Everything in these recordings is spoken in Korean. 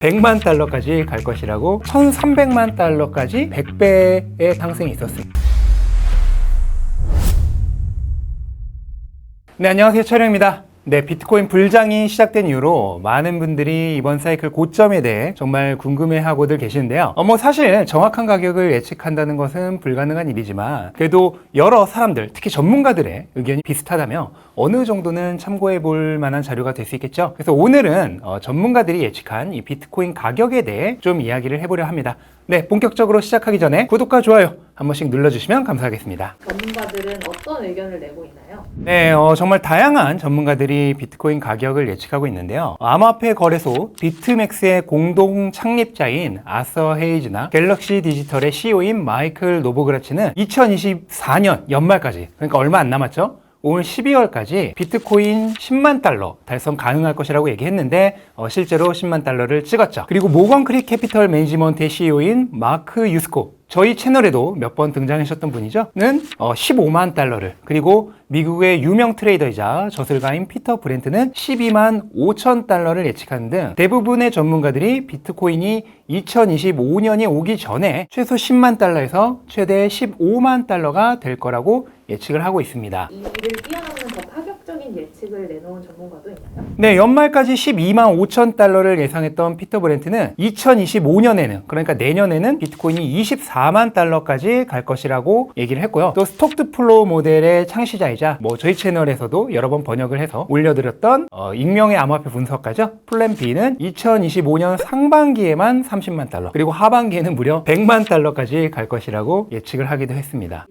100만 달러까지 갈 것이라고 1300만 달러까지 100배의 상승이 있었습니다. 네, 안녕하세요. 촬영입니다. 네, 비트코인 불장이 시작된 이후로 많은 분들이 이번 사이클 고점에 대해 정말 궁금해하고들 계시는데요. 어, 뭐 사실 정확한 가격을 예측한다는 것은 불가능한 일이지만 그래도 여러 사람들, 특히 전문가들의 의견이 비슷하다며 어느 정도는 참고해 볼 만한 자료가 될 수 있겠죠. 그래서 오늘은 어, 전문가들이 예측한 이 비트코인 가격에 대해 좀 이야기를 해보려 합니다. 네, 본격적으로 시작하기 전에 구독과 좋아요 한 번씩 눌러주시면 감사하겠습니다. 전문가들은 어떤 의견을 내고 있나요? 네, 어, 정말 다양한 전문가들이 비트코인 가격을 예측하고 있는데요. 암호화폐 거래소 비트맥스의 공동 창립자인 아서 헤이즈나 갤럭시 디지털의 CEO인 마이클 노보그라치는 2024년 연말까지, 그러니까 얼마 안 남았죠? 올 12월까지 비트코인 10만 달러 달성 가능할 것이라고 얘기했는데 어, 실제로 10만 달러를 찍었죠. 그리고 모건크릭 캐피털 매니지먼트의 CEO인 마크 유스코 저희 채널에도 몇 번 등장하셨던 분이죠.는 어, 15만 달러를 그리고 미국의 유명 트레이더이자 저술가인 피터 브렌트는 12만 5천 달러를 예측하는 등 대부분의 전문가들이 비트코인이 2025년이 오기 전에 최소 10만 달러에서 최대 15만 달러가 될 거라고 예측을 하고 있습니다. 이 일을 뛰어넘는 더 파격적인 예측을 내놓은 전문가도 있나요? 네, 연말까지 12만 5천 달러를 예상했던 피터 브렌트는 2025년에는 그러니까 내년에는 비트코인이 24만 달러까지 갈 것이라고 얘기를 했고요. 또 스톡드 플로우 모델의 창시자이자 뭐 저희 채널에서도 여러 번 번역을 해서 올려드렸던 어, 익명의 암호화폐 분석가죠. 플랜 B는 2025년 상반기에만 30만 달러 그리고 하반기에는 무려 100만 달러까지 갈 것이라고 예측을 하기도 했습니다.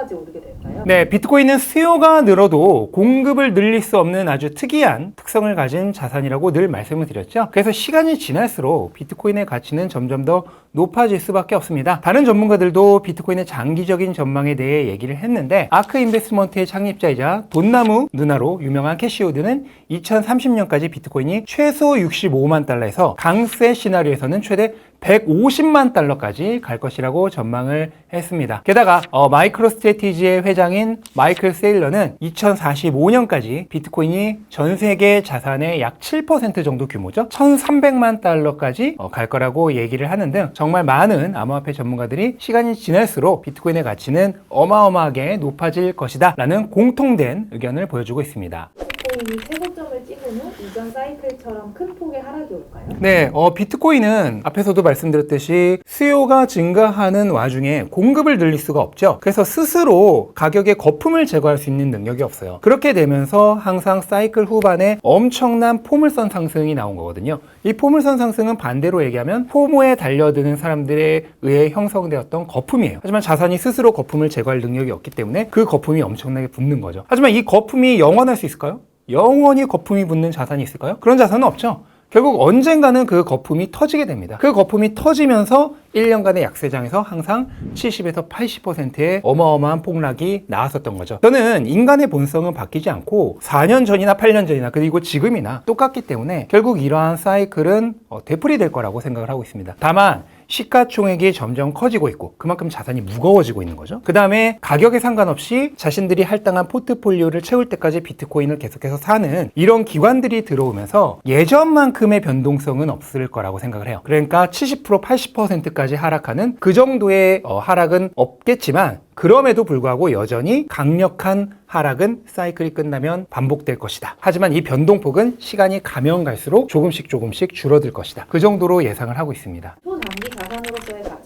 어디까지 오르게 될까요? 네, 비트코인은 수요가 늘어도 공급을 늘릴 수 없는 아주 특이한 특성을 가진 자산이라고 늘 말씀을 드렸죠. 그래서 시간이 지날수록 비트코인의 가치는 점점 더 높아질 수밖에 없습니다. 다른 전문가들도 비트코인의 장기적인 전망에 대해 얘기를 했는데 아크 인베스트먼트의 창립자이자 돈나무 누나로 유명한 캐시우드는 2030년까지 비트코인이 최소 65만 달러에서 강세 시나리오에서는 최대 150만 달러까지 갈 것이라고 전망을 했습니다. 게다가 어, 마이크로 스트레티지의 회장인 마이클 세일러는 2045년까지 비트코인이 전 세계 자산의 약 7% 정도 규모죠. 1,300만 달러까지 어, 갈 거라고 얘기를 하는 등 정말 많은 암호화폐 전문가들이 시간이 지날수록 비트코인의 가치는 어마어마하게 높아질 것이다 라는 공통된 의견을 보여주고 있습니다. 비 찍은 후 이전 사이클처럼 큰 폭의 하락이 올까요? 네, 어, 비트코인은 앞에서도 말씀드렸듯이 수요가 증가하는 와중에 공급을 늘릴 수가 없죠. 그래서 스스로 가격의 거품을 제거할 수 있는 능력이 없어요. 그렇게 되면서 항상 사이클 후반에 엄청난 포물선 상승이 나온 거거든요. 이 포물선 상승은 반대로 얘기하면 포모에 달려드는 사람들에 의해 형성되었던 거품이에요. 하지만 자산이 스스로 거품을 제거할 능력이 없기 때문에 그 거품이 엄청나게 붙는 거죠. 하지만 이 거품이 영원할 수 있을까요? 영원히 거품이 붙는 자산이 있을까요? 그런 자산은 없죠. 결국 언젠가는 그 거품이 터지게 됩니다. 그 거품이 터지면서 1년간의 약세장에서 항상 70에서 80%의 어마어마한 폭락이 나왔었던 거죠. 저는 인간의 본성은 바뀌지 않고 4년 전이나 8년 전이나 그리고 지금이나 똑같기 때문에 결국 이러한 사이클은 어, 되풀이 될 거라고 생각을 하고 있습니다. 다만 시가총액이 점점 커지고 있고 그만큼 자산이 무거워지고 있는 거죠. 그 다음에 가격에 상관없이 자신들이 할당한 포트폴리오를 채울 때까지 비트코인을 계속해서 사는 이런 기관들이 들어오면서 예전만큼의 변동성은 없을 거라고 생각을 해요. 그러니까 70% 80%까지 하락하는 그 정도의 어, 하락은 없겠지만 그럼에도 불구하고 여전히 강력한 하락은 사이클이 끝나면 반복될 것이다. 하지만 이 변동폭은 시간이 가면 갈수록 조금씩 조금씩 줄어들 것이다. 그 정도로 예상을 하고 있습니다. 자산으로서의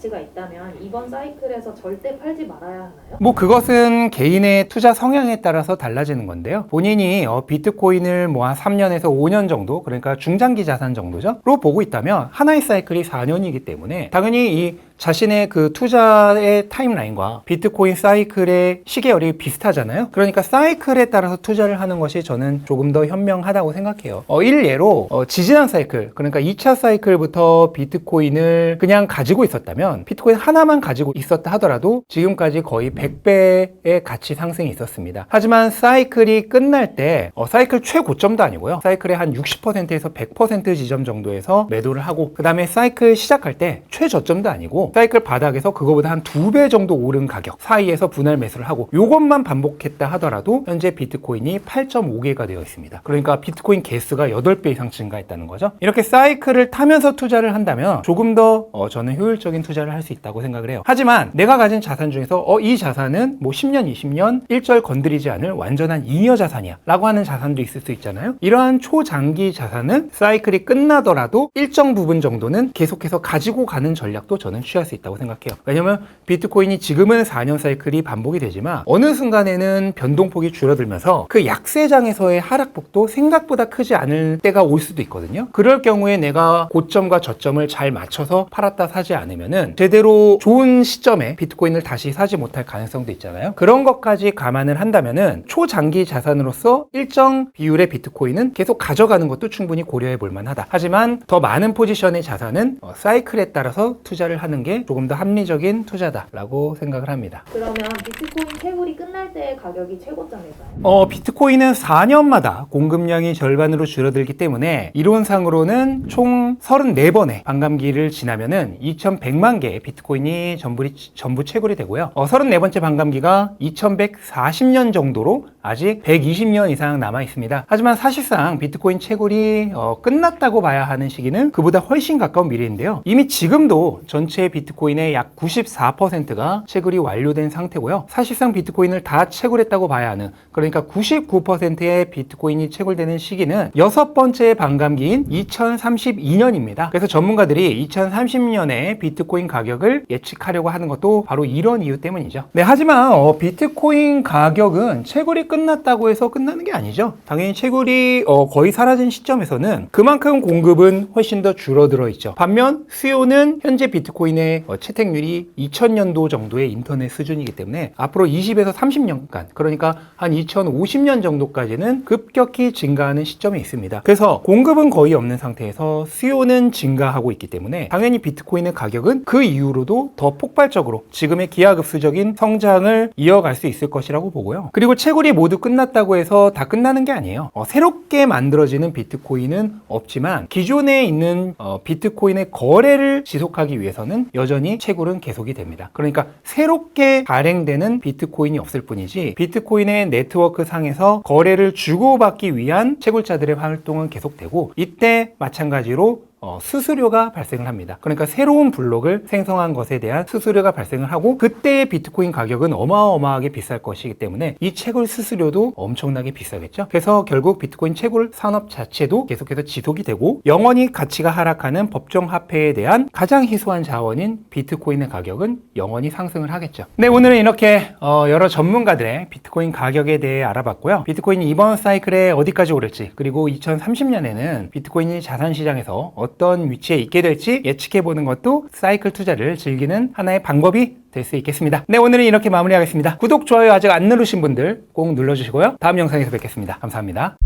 가치가 있다면 이번 사이클에서 절대 팔지 말아야 하나요? 뭐 그것은 개인의 투자 성향에 따라서 달라지는 건데요. 본인이 어, 비트코인을 뭐 한 3년에서 5년 정도, 그러니까 중장기 자산 정도죠. 로 보고 있다면 하나의 사이클이 4년이기 때문에 당연히 이 자신의 그 투자의 타임라인과 비트코인 사이클의 시계열이 비슷하잖아요. 그러니까 사이클에 따라서 투자를 하는 것이 저는 조금 더 현명하다고 생각해요. 어, 일례로 어, 지지난 사이클, 그러니까 2차 사이클부터 비트코인을 그냥 가지고 있었다면 뭐냐면 비트코인 하나만 가지고 있었다 하더라도 지금까지 거의 100배의 가치 상승이 있었습니다. 하지만 사이클이 끝날 때 어, 사이클 최고점도 아니고요. 사이클의 한 60%에서 100% 지점 정도에서 매도를 하고 그 다음에 사이클 시작할 때 최저점도 아니고 사이클 바닥에서 그거보다 한 두 배 정도 오른 가격 사이에서 분할 매수를 하고 이것만 반복했다 하더라도 현재 비트코인이 8.5개가 되어 있습니다. 그러니까 비트코인 개수가 8배 이상 증가했다는 거죠. 이렇게 사이클을 타면서 투자를 한다면 조금 더 어, 저는 효율적인 투자를 할 수 있다고 생각을 해요. 하지만 내가 가진 자산 중에서 어, 이 자산은 뭐 10년, 20년 일절 건드리지 않을 완전한 잉여 자산이야 라고 하는 자산도 있을 수 있잖아요. 이러한 초장기 자산은 사이클이 끝나더라도 일정 부분 정도는 계속해서 가지고 가는 전략도 저는 취할 수 있다고 생각해요. 왜냐면 비트코인이 지금은 4년 사이클이 반복이 되지만 어느 순간에는 변동폭이 줄어들면서 그 약세장에서의 하락폭도 생각보다 크지 않을 때가 올 수도 있거든요. 그럴 경우에 내가 고점과 저점을 잘 맞춰서 팔았다 사지 않으면은 제대로 좋은 시점에 비트코인을 다시 사지 못할 가능성도 있잖아요. 그런 것까지 감안을 한다면은 초장기 자산으로서 일정 비율의 비트코인은 계속 가져가는 것도 충분히 고려해 볼 만하다. 하지만 더 많은 포지션의 자산은 어, 사이클에 따라서 투자를 하는 게 조금 더 합리적인 투자다라고 생각을 합니다. 그러면 비트코인 채굴이 끝날 때의 가격이 최고점일까요? 어, 비트코인은 4년마다 공급량이 절반으로 줄어들기 때문에 이론상으로는 총 34번의 반감기를 지나면은 2100만 개의 비트코인이 전부, 전부 채굴이 되고요. 어, 34번째 반감기가 2140년 정도로 아직 120년 이상 남아 있습니다. 하지만 사실상 비트코인 채굴이 어, 끝났다고 봐야 하는 시기는 그보다 훨씬 가까운 미래인데요. 이미 지금도 전체 비트코인의 약 94%가 채굴이 완료된 상태고요. 사실상 비트코인을 다 채굴했다고 봐야 하는 그러니까 99%의 비트코인이 채굴되는 시기는 여섯 번째 반감기인 2032년입니다. 그래서 전문가들이 2030년에 비트코인 가격을 예측하려고 하는 것도 바로 이런 이유 때문이죠. 네, 하지만 어, 비트코인 가격은 채굴이 끝났다고 해서 끝나는 게 아니죠. 당연히 채굴이 어, 거의 사라진 시점에서는 그만큼 공급은 훨씬 더 줄어들어 있죠. 반면 수요는 현재 비트코인의 어, 채택률이 2000년도 정도의 인터넷 수준이기 때문에 앞으로 20에서 30년간 그러니까 한 2050년 정도까지는 급격히 증가하는 시점이 있습니다. 그래서 공급은 거의 없는 상태에서 수요는 증가하고 있기 때문에 당연히 비트코인의 가격은 그 이후로도 더 폭발적으로 지금의 기하급수적인 성장을 이어갈 수 있을 것이라고 보고요. 그리고 채굴이 모두 끝났다고 해서 다 끝나는 게 아니에요. 어, 새롭게 만들어지는 비트코인은 없지만 기존에 있는 어, 비트코인의 거래를 지속하기 위해서는 여전히 채굴은 계속이 됩니다. 그러니까 새롭게 발행되는 비트코인이 없을 뿐이지 비트코인의 네트워크 상에서 거래를 주고받기 위한 채굴자들의 활동은 계속되고 이때 마찬가지로 어, 수수료가 발생을 합니다. 그러니까 새로운 블록을 생성한 것에 대한 수수료가 발생을 하고 그때의 비트코인 가격은 어마어마하게 비쌀 것이기 때문에 이 채굴 수수료도 엄청나게 비싸겠죠. 그래서 결국 비트코인 채굴 산업 자체도 계속해서 지속이 되고 영원히 가치가 하락하는 법정 화폐에 대한 가장 희소한 자원인 비트코인의 가격은 영원히 상승을 하겠죠. 네, 오늘은 이렇게 어, 여러 전문가들의 비트코인 가격에 대해 알아봤고요. 비트코인이 이번 사이클에 어디까지 오를지 그리고 2030년에는 비트코인이 자산 시장에서 어떤 위치에 있게 될지 예측해 보는 것도 사이클 투자를 즐기는 하나의 방법이 될 수 있겠습니다. 네, 오늘은 이렇게 마무리하겠습니다. 구독, 좋아요 아직 안 누르신 분들 꼭 눌러주시고요. 다음 영상에서 뵙겠습니다. 감사합니다.